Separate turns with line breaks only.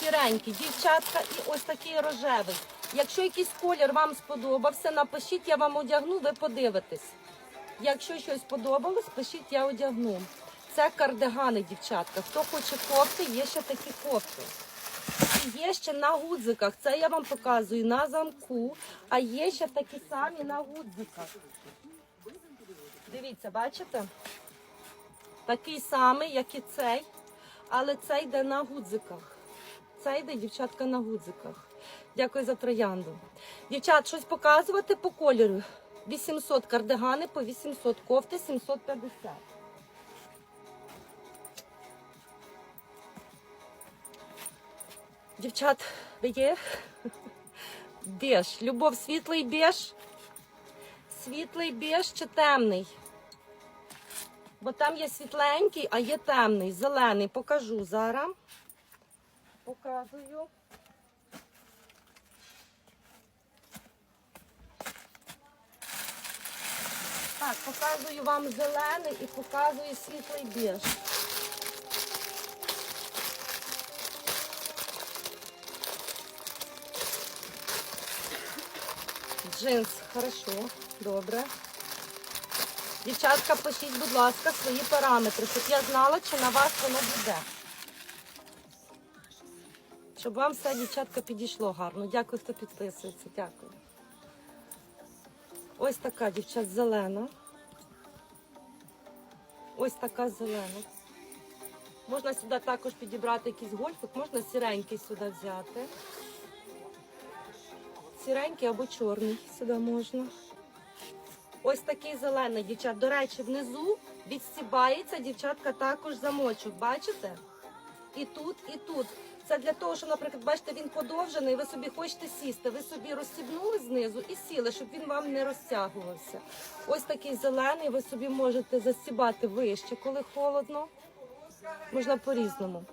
сіренький, дівчатка, і ось такий рожевий. Якщо якийсь колір вам сподобався, напишіть, я вам одягну, ви подивитесь. Якщо щось сподобалось, пишіть, я одягну. Це кардигани, дівчатка. Хто хоче кофти, є ще такі кофти. І є ще на гудзиках. Це я вам показую на замку, а є ще такі самі на гудзиках. Дивіться, бачите? Такий самий, як і цей, але це йде на гудзиках. Це йде, дівчатка, на гудзиках. Дякую за троянду. Дівчат, щось показувати по кольору. 800 кардигани по 800 кофти 750. Дівчат, є? Беж. Любов, світлий беж. Світлий беж чи темний? Бо там є світленький, а є темний, зелений. Покажу зараз. Показую. Так, показую вам зелений і показую світлий біж. Джинс, хорошо, добре. Дівчатка, пишіть, будь ласка, свої параметри, щоб я знала, чи на вас воно буде. Щоб вам все, дівчатка, підійшло гарно. Дякую, хто підписується. Дякую. Ось така, дівчат, зелена. Ось така зелена. Можна сюди також підібрати якийсь гольфик, можна сіренький сюди взяти. Сіренький або чорний сюди можна. Ось такий зелений, дівчат. До речі, внизу відстібається, дівчатка, також замочок. Бачите? І тут, і тут. Це для того, що, наприклад, бачите, він подовжений, ви собі хочете сісти. Ви собі розстібнули знизу і сіли, щоб він вам не розтягувався. Ось такий зелений, ви собі можете застібати вище, коли холодно. Можна по-різному.